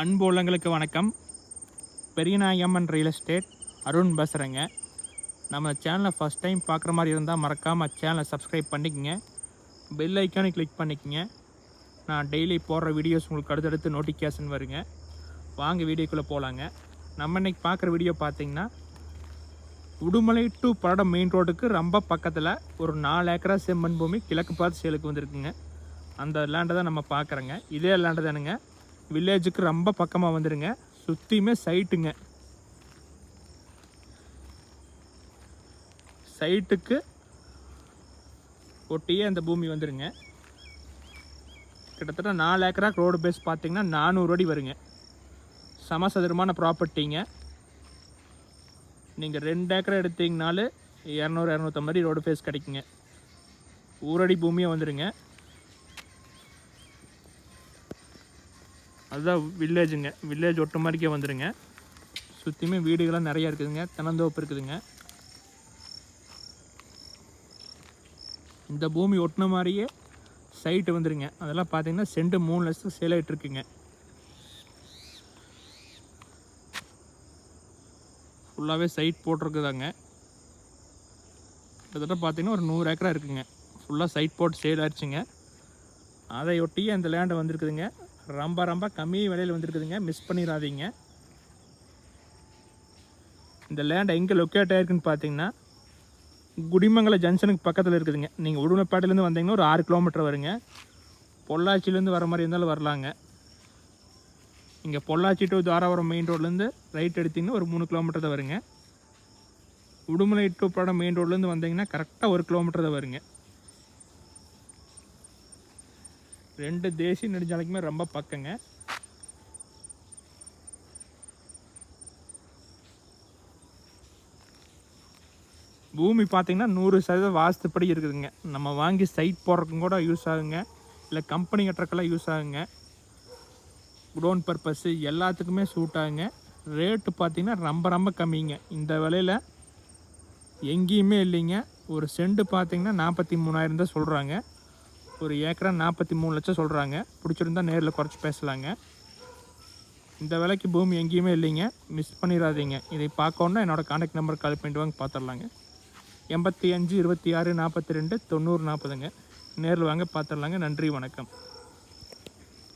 அன்பு உள்ளங்களுக்கு வணக்கம். பெரியநாயம்மன் ரியல் எஸ்டேட் அருண் பேசுகிறேங்க நம்ம சேனலை ஃபஸ்ட் டைம் பார்க்குற மாதிரி இருந்தால் மறக்காமல் சேனலை சப்ஸ்கிரைப் பண்ணிக்கோங்க. பெல் ஐக்கானை கிளிக் பண்ணிக்கோங்க. நான் டெய்லி போடுற வீடியோஸ் உங்களுக்கு அடுத்தடுத்து நோட்டிஃபிகேஷன் வருங்க. வாங்க வீடியோக்குள்ளே போகலாங்க நம்ம இன்னைக்கு பார்க்குற வீடியோ பார்த்தீங்கன்னா உடுமலை டு படம் மெயின் ரோடுக்கு ரொம்ப பக்கத்தில் ஒரு நாலு ஏக்கரா செம்மண் பூமி கிழக்கு பார்த்து சேலுக்கு வந்திருக்குங்க. அந்த லேண்டை தான் நம்ம பார்க்குறோங்க. இதே லேண்டு தானுங்க. வில்லேஜுக்கு ரொம்ப பக்கமாக வந்துடுங்க சுற்றியுமே சைட்டுங்க. சைட்டுக்கு ஒட்டியே அந்த பூமி வந்துடுங்க கிட்டத்தட்ட நாலு ஏக்கராக்கு ரோடு பேஸ் பார்த்தீங்கன்னா நானூறு அடி வருங்க. சமசதுரமான ப்ராப்பர்ட்டிங்க நீங்கள் ரெண்டு ஏக்கர் எடுத்தீங்கனாலும் இரநூறு இரநூத்தம்பது ரோடு ஃபேஸ் கிடைக்குங்க. ஊரடி பூமியே வந்துடுங்க அதுதான் வில்லேஜுங்க வில்லேஜ் ஒட்டு மாதிரிக்கே வந்துடுங்க சுற்றியுமே வீடுகள்லாம் நிறையா இருக்குதுங்க. தென்னந்தோப்பு இருக்குதுங்க. இந்த பூமி ஒட்டின மாதிரியே சைட்டு வந்துடுங்க அதெல்லாம் பார்த்தீங்கன்னா செண்டு மூணு லட்சத்துக்கு சேல் ஆகிட்டு இருக்குங்க. ஃபுல்லாகவே சைட் போட்டிருக்குதாங்க. கிட்டத்தட்ட பார்த்தீங்கன்னா ஒரு நூறு ஏக்கரா இருக்குங்க. ஃபுல்லாக சைட் போட்டு சேல் ஆயிடுச்சுங்க அதை ஒட்டியே அந்த லேண்டு வந்திருக்குதுங்க. ரொம்ப ரொம்ப கம்மி விலையில் வந்துருக்குதுங்க. மிஸ் பண்ணிடாதீங்க இந்த லேண்ட் எங்கே லொக்கேட் ஆகிருக்குன்னு பார்த்தீங்கன்னா குடிமங்கலம் ஜங்ஷனுக்கு பக்கத்தில் இருக்குதுங்க. நீங்கள் உடுமலைப்பேட்டையிலேருந்து வந்தீங்கன்னா ஒரு ஆறு கிலோமீட்டர் வருங்க. பொள்ளாச்சிலேருந்து வர மாதிரி இருந்தாலும் வரலாங்க. இங்கே பொள்ளாச்சி டு தாராபுரம் மெயின் ரோட்லேருந்து ரைட் எடுத்தீங்கன்னா ஒரு மூணு கிலோமீட்டர் தான் வருங்க. உடுமலை டு படம் மெயின் ரோட்லேருந்து வந்தீங்கன்னா கரெக்டாக ஒரு கிலோமீட்டர் தான் வருங்க. ரெண்டு தேசிய நெடுஞ்சாலைக்குமே ரொம்ப பக்கங்க. பூமி பார்த்தீங்கன்னா நூறு சதவீதம் வாஸ்துப்படி இருக்குதுங்க. நம்ம வாங்கி சைட் போடுறதுக்கும் கூட யூஸ் ஆகுங்க. இல்லை கம்பெனி கட்டுறக்கெல்லாம் யூஸ் ஆகுங்க. குடோன் பர்பஸ்ஸு எல்லாத்துக்குமே சூட் ஆகுங்க. ரேட்டு பார்த்தீங்கன்னா ரொம்ப ரொம்ப கம்மிங்க. இந்த விலையில் எங்கேயுமே இல்லைங்க. ஒரு செண்டு பார்த்தீங்கன்னா நாற்பத்தி மூணாயிரம் தான் சொல்கிறாங்க ஒரு ஏக்கரா நாற்பத்தி மூணு லட்சம் சொல்கிறாங்க பிடிச்சிருந்தா நேரில் குறைச்சி பேசலாங்க. இந்த விலைக்கு பூமி எங்கேயுமே இல்லைங்க. மிஸ் பண்ணிடாதீங்க இதை பார்க்கணுன்னா என்னோடய காண்டாக்ட் நம்பர் கால் பண்ணிட்டு வாங்க பார்த்துடலாங்க எண்பத்தி அஞ்சு இருபத்தி ஆறு நாற்பத்தி ரெண்டு தொண்ணூறு நாற்பதுங்க நேரில் வாங்க பார்த்துடலாங்க நன்றி வணக்கம்.